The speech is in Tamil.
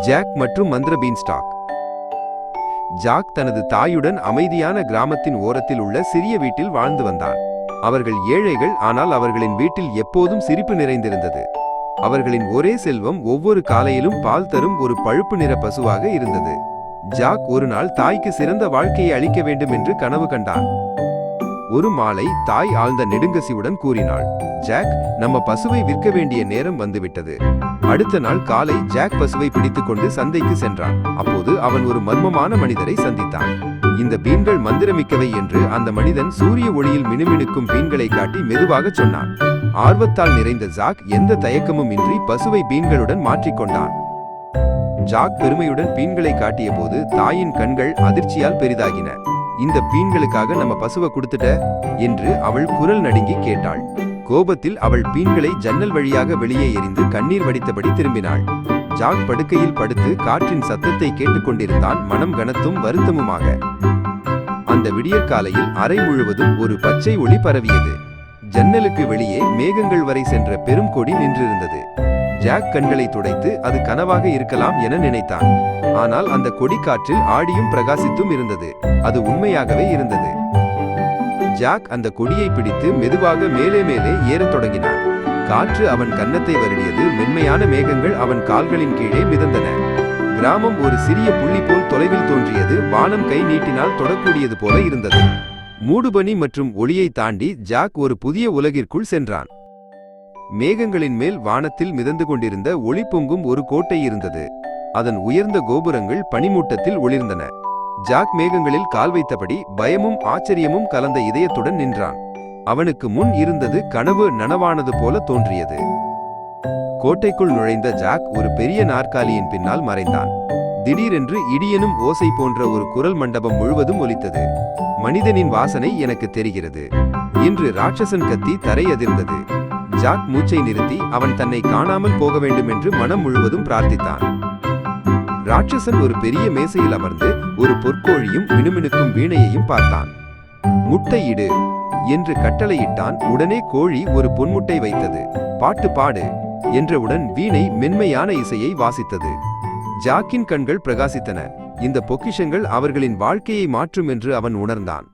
ஜாக் மற்றும் மந்திர பீன்ஸ்டாக். ஜாக் தனது தாயுடன் அமைதியான கிராமத்தின் ஓரத்தில் உள்ள சிறிய வீட்டில் வாழ்ந்து வந்தான். அவர்கள் ஏழைகள் ஆனால் அவர்களின் வீட்டில் எப்போதும் சிரிப்பு நிறைந்திருந்தது. அவர்களின் ஒரே செல்வம் ஒவ்வொரு காலையிலும் பால் தரும் ஒரு பழுப்பு நிற பசுவாக இருந்தது. ஜாக் ஒரு நாள் தாய்க்கு சிறந்த வாழ்க்கையை அளிக்க வேண்டும் என்று கனவு கண்டான். ஒரு மாலை தாய் ஆழ்ந்த நெடுங்கசியுடன் கூறினாள் ஜாக் நம்ம பசுவை விற்க வேண்டிய நேரம் வந்துவிட்டது. அடுத்த நாள் காலை ஜாக் பசுவை பிடித்துக்கொண்டு சந்தைக்கு சென்றான். அப்போது அவன் ஒரு மர்மமான மனிதரை சந்தித்தான். இந்த பீன்கள் மந்திரமிக்கவை என்று அந்த மனிதன் சூரிய ஒளியில் மினுமினுக்கும் பீன்களை காட்டி மெதுவாகச் சொன்னான். ஆர்வத்தால் நிறைந்த ஜாக் எந்த தயக்கமும் இன்றி பசுவை பீன்களுடன் மாற்றிக்கொண்டான் ஜாக் பெருமையுடன் பீன்களை காட்டியபோது தாயின் கண்கள் அதிர்ச்சியால் பெரிதாகின. இந்த பீன்களுக்காக நம்ம பசுவை கொடுத்துட்ட என்று அவள் குரல் நடுங்கி கேட்டாள். கோபத்தில் அவள் பீன்களை ஜன்னல் வழியாக வெளியே எறிந்து கண்ணீர் வடித்தபடி திரும்பினாள். ஜாக் படுக்கையில் படுத்து காற்றின் சத்தத்தை கேட்டுக்கொண்டிருந்தான் மனம் கனத்தும் வருத்தமுமாக. அந்த விடியற்காலையில் அறை முழுவதும் ஒரு பச்சை ஒளி பரவியது. ஜன்னலுக்கு வெளியே மேகங்கள் வரை சென்ற பெரும் கொடி நின்றிருந்தது. ஜாக் கண்களை துடைத்து அது கனவாக இருக்கலாம் என நினைத்தான். ஆனால் அந்த கொடிக்காற்றில் ஆடியும் பிரகாசித்தும் இருந்தது. அது உண்மையாகவே இருந்தது. ஜாக் அந்த கொடியை பிடித்து மெதுவாக மேலே மேலே ஏறத் தொடங்கினான். காற்று அவன் கன்னத்தை வருடியது. மென்மையான மேகங்கள் அவன் கால்களின் கீழே மிதந்தன. கிராமம் ஒரு சிறிய புள்ளி போல் தொலைவில் தோன்றியது. வானம் கை நீட்டினால் தொடக்கூடியது போல இருந்தது. மூடுபனி மற்றும் ஒளியை தாண்டி ஜாக் ஒரு புதிய உலகிற்குள் சென்றான். மேகங்களின் மேல் வானத்தில் மிதந்து கொண்டிருந்த ஒளி பொங்கும் ஒரு கோட்டை இருந்தது. அதன் உயர்ந்த கோபுரங்கள் பனிமூட்டத்தில் ஒளிர்ந்தன. ஜாக் மேகங்களில் கால் வைத்தபடி பயமும் ஆச்சரியமும் கலந்த இதயத்துடன் நின்றான். அவனுக்கு முன் இருந்தது கனவு நனவானது போல தோன்றியது. கோட்டைக்குள் நுழைந்த ஜாக் ஒரு பெரிய நாற்காலியின் பின்னால் மறைந்தான். திடீரென்று இடியனும் ஓசை போன்ற ஒரு குரல் மண்டபம் முழுவதும் ஒலித்தது. மனிதனின் வாசனை எனக்கு தெரிகிறது. இன்று ராட்சசன் கத்தி தரையதிர்ந்தது ஜாக் மூச்சை நிறுத்தி அவன் தன்னை காணாமல் போக வேண்டும் என்று மனம் முழுவதும் பிரார்த்தித்தான். ராட்சசன் ஒரு பெரிய மேசையில் அமர்ந்து ஒரு பொற்கோழியும் மினுமினுக்கும் வீணையையும் பார்த்தான். முட்டையிடு என்று கட்டளையிட்டான். உடனே கோழி ஒரு பொன்முட்டை வைத்தது. பாட்டு பாடு என்றவுடன் வீணை மென்மையான இசையை வாசித்தது. ஜாக்கின் கண்கள் பிரகாசித்தன. இந்த பொக்கிஷங்கள் அவர்களின் வாழ்க்கையை மாற்றும் என்று அவன் உணர்ந்தான்.